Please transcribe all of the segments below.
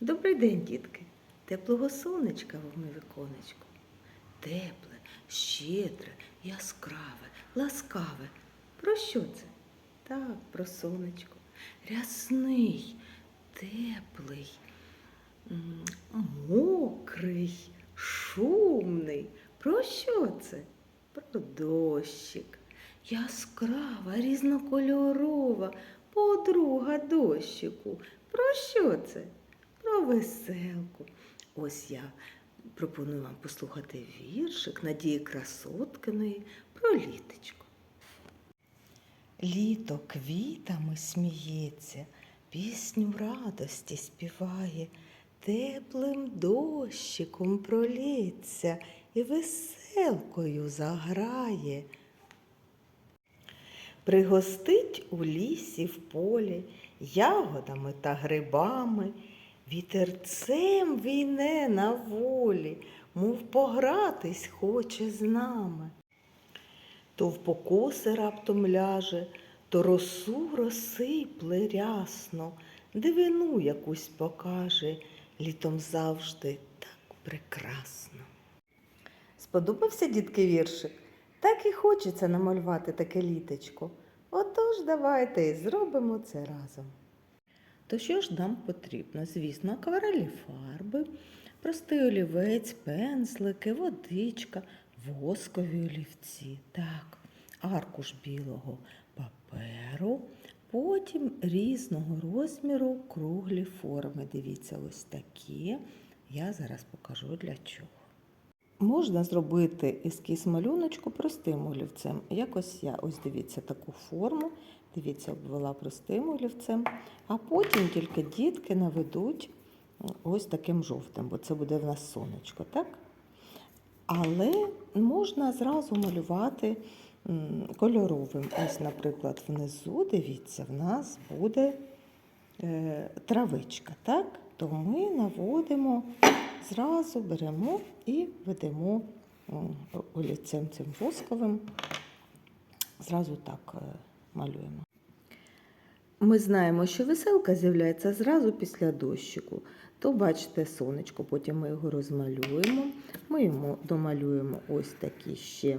Добрий день, дітки. Теплого сонечка вам на віконечку. Тепле, щедре, яскраве, ласкаве. Про що це? Так, про сонечко. Рясний, теплий, мокрий, шумний. Про що це? Про дощик. Яскрава, різнокольорова, подруга дощику. Про що це? Про веселку. Ось я пропоную вам послухати віршик Надії Красоткиної про літочко. Літо квітами сміється, пісню радості співає, теплим дощиком пролється і веселкою заграє. Пригостить у лісі в полі ягодами та грибами, вітерцем війне на волі, мов погратись хоче з нами. То в покоси раптом ляже, то росу розсипле рясно, дивину якусь покаже, літом завжди так прекрасно. Сподобався дітки віршик? Так і хочеться намалювати таке літочко. Отож, давайте і зробимо це разом. То що ж нам потрібно? Звісно, акварельні фарби, простий олівець, пензлики, водичка, воскові олівці, так, аркуш білого паперу, потім різного розміру круглі форми. Дивіться, ось такі. Я зараз покажу для чого. Можна зробити ескіз малюночку простим олівцем. Якось я ось дивіться таку форму. Дивіться, обвела простим олівцем, а потім тільки дітки наведуть ось таким жовтим, бо це буде в нас сонечко, так? Але можна зразу малювати кольоровим. Ось, наприклад, внизу, дивіться, в нас буде е, травичка, так? То ми наводимо, зразу беремо і ведемо олівцем цим восковим, зразу так е, малюємо. Ми знаємо, що веселка з'являється зразу після дощику. То бачите сонечко, потім ми його розмалюємо. Ми йому домалюємо ось такі ще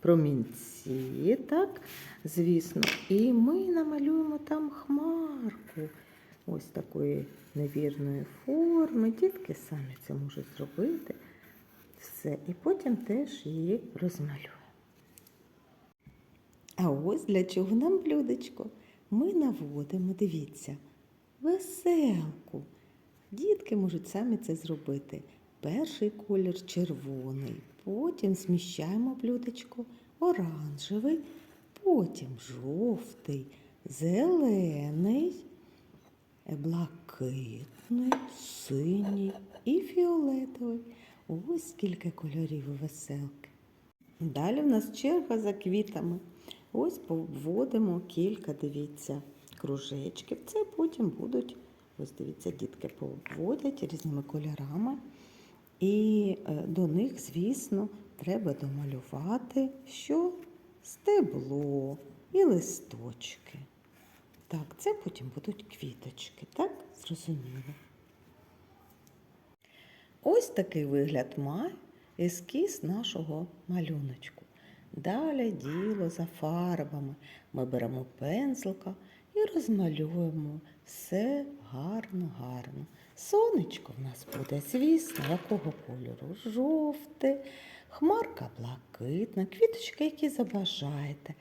промінці, так, звісно. І ми намалюємо там хмарку ось такої невірної форми. Дітки самі це можуть зробити. Все. І потім теж її розмалюємо. А ось для чого нам блюдечко? Ми наводимо, дивіться, веселку. Дітки можуть самі це зробити. Перший колір червоний, потім зміщаємо блюдечко оранжевий, потім жовтий, зелений, блакитний, синій і фіолетовий. Ось скільки кольорів у веселки. Далі в нас черга за квітами. Ось поводимо кілька, дивіться, кружечків. Це потім будуть, ось дивіться, дітки поводять різними кольорами. І е, до них, звісно, треба домалювати що стебло і листочки. Так, це потім будуть квіточки, так? Зрозуміло. Ось такий вигляд має ескіз нашого малюночку. Далі діло за фарбами. Ми беремо пензлика і розмалюємо все гарно-гарно. Сонечко в нас буде, звісно, якого кольору? Жовте, хмарка блакитна, квіточки, які забажаєте.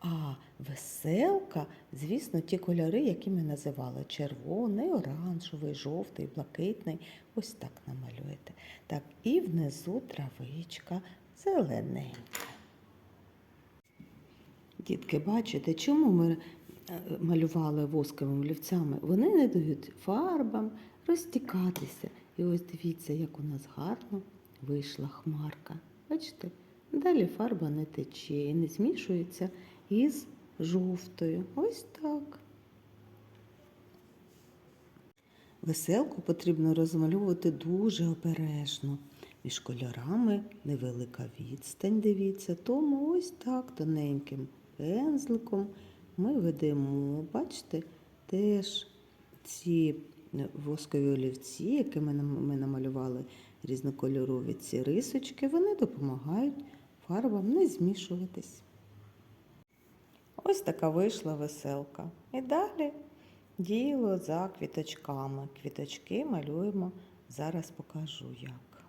А веселка, звісно, ті кольори, які ми називали червоний, оранжевий, жовтий, блакитний. Ось так намалюєте. Так, і внизу травичка зелененька. Дітки, бачите, чому ми е, малювали восковими олівцями? Вони не дають фарбам розтікатися. І ось дивіться, як у нас гарно вийшла хмарка. Бачите? Далі фарба не тече і не змішується із жовтою. Ось так. Веселку потрібно розмальовувати дуже обережно. Між кольорами невелика відстань, дивіться, тому ось так тоненьким пензликом ми ведемо, бачите, теж ці е, воскові олівці, якими ми намалювали різнокольорові ці рисочки, вони допомагають фарбам не змішуватись. Ось така вийшла веселка. І далі діло за квіточками. Квіточки малюємо, зараз покажу як.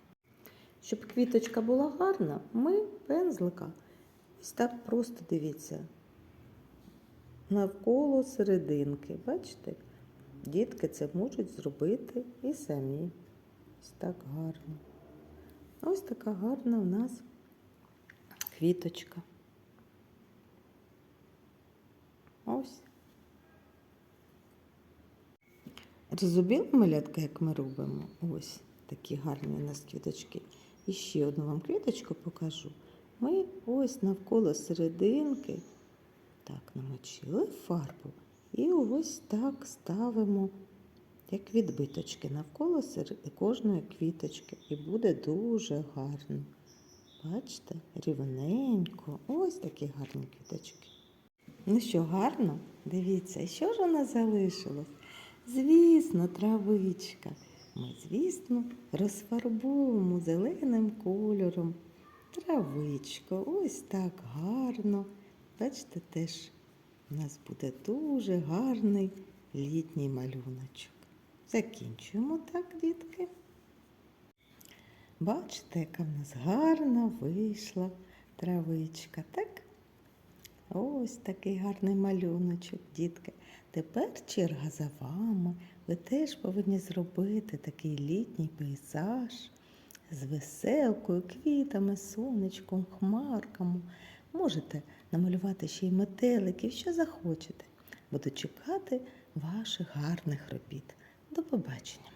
Щоб квіточка була гарна, ми пензлика. Ось так просто дивіться. Навколо серединки. Бачите? Дітки це можуть зробити і самі. Ось так гарно. Ось така гарна у нас квіточка. Ось. Розуміли малятка, як ми робимо? Ось такі гарні у нас квіточки. І ще одну вам квіточку покажу. Ми ось навколо серединки так намочили фарбу. І ось так ставимо, як відбиточки, навколо кожної квіточки. І буде дуже гарно. Бачите, рівненько. Ось такі гарні квіточки. Ну що, гарно? Дивіться, що ж у нас залишилось? Звісно, травичка. Ми, звісно, розфарбуємо зеленим кольором травичку. Ось так гарно. Бачите, теж у нас буде дуже гарний літній малюночок. Закінчуємо так, дітки. Бачите, яка в нас гарна вийшла травичка, так? Ось такий гарний малюночок, дітки. Тепер черга за вами. Ви теж повинні зробити такий літній пейзаж з веселкою, квітами, сонечком, хмарками. Можете намалювати ще й метеликів, що захочете. Буду чекати ваших гарних робіт. До побачення!